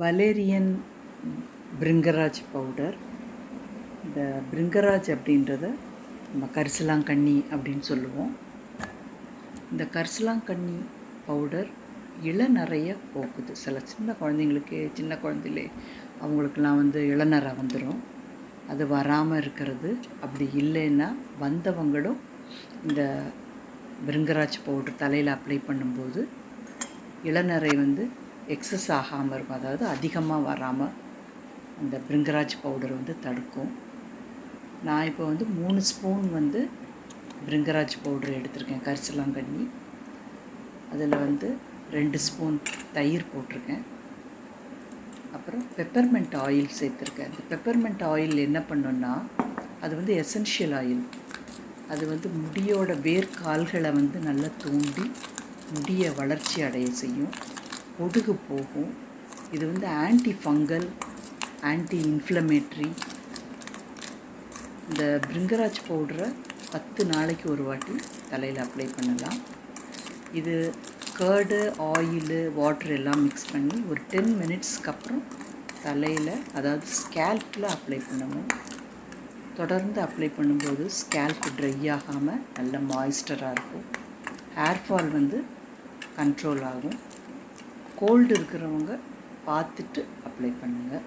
Valerian bhringraj powder இந்த பிருங்கராஜ் அப்படின்றத நம்ம கரிசலாங்கண்ணி அப்படின்னு சொல்லுவோம். இந்த கரிசலாங்கண்ணி பவுடர் இளநரைய போக்குது. சில சின்ன குழந்தைங்களுக்கு சின்ன குழந்தையிலே அவங்களுக்கெல்லாம் வந்து இளநரை வந்துடும் அது வராமல் இருக்கிறது. அப்படி இல்லைன்னா வந்தவங்களும் இந்த பிருங்கராஜ் பவுடர் தலையில் அப்ளை பண்ணும்போது இளநரை வந்து எக்ஸஸ் ஆகாமல் இருக்கும். அதாவது அதிகமாக வராமல் அந்த பிரிங்கராஜ் பவுடர் வந்து தடுக்கும். நான் இப்போ வந்து மூணு ஸ்பூன் வந்து பிரிங்கராஜ் பவுடர் எடுத்திருக்கேன் கரிசலாங்கண்ணி. அதில் வந்து ரெண்டு ஸ்பூன் தயிர் போட்டிருக்கேன். அப்புறம் பெப்பர்மெண்ட் ஆயில் சேர்த்துருக்கேன். இந்த பெப்பர்மெண்ட் ஆயில் என்ன பண்ணோன்னா அது வந்து எசென்ஷியல் ஆயில் அது வந்து முடியோட வேர்க்கால்களை வந்து நல்லா தூண்டி முடியை வளர்ச்சி அடைய செய்யும். ஒடுகு போகும். இது வந்து ஆன்டி ஃபங்கல் ஆன்டி இன்ஃப்ளமேட்ரி இந்த பிரிங்கராஜ் பவுடரை பத்து நாளைக்கு ஒரு வாட்டி தலையில் அப்ளை பண்ணலாம். இது கேர்டு ஆயிலு வாட்ரு எல்லாம் மிக்ஸ் பண்ணி ஒரு டென் மினிட்ஸ்க்கு அப்புறம் தலையில் அதாவது ஸ்கேல்ப்பில் அப்ளை பண்ணணும். தொடர்ந்து அப்ளை பண்ணும்போது ஸ்கேல்ப் ட்ரை ஆகாமல் நல்ல மாய்ஸ்டராக இருக்கும். ஹேர் ஃபால் வந்து கண்ட்ரோல் ஆகும். கோல்டு இருக்கிறவங்க பார்த்துட்டு அப்ளை பண்ணுங்கள்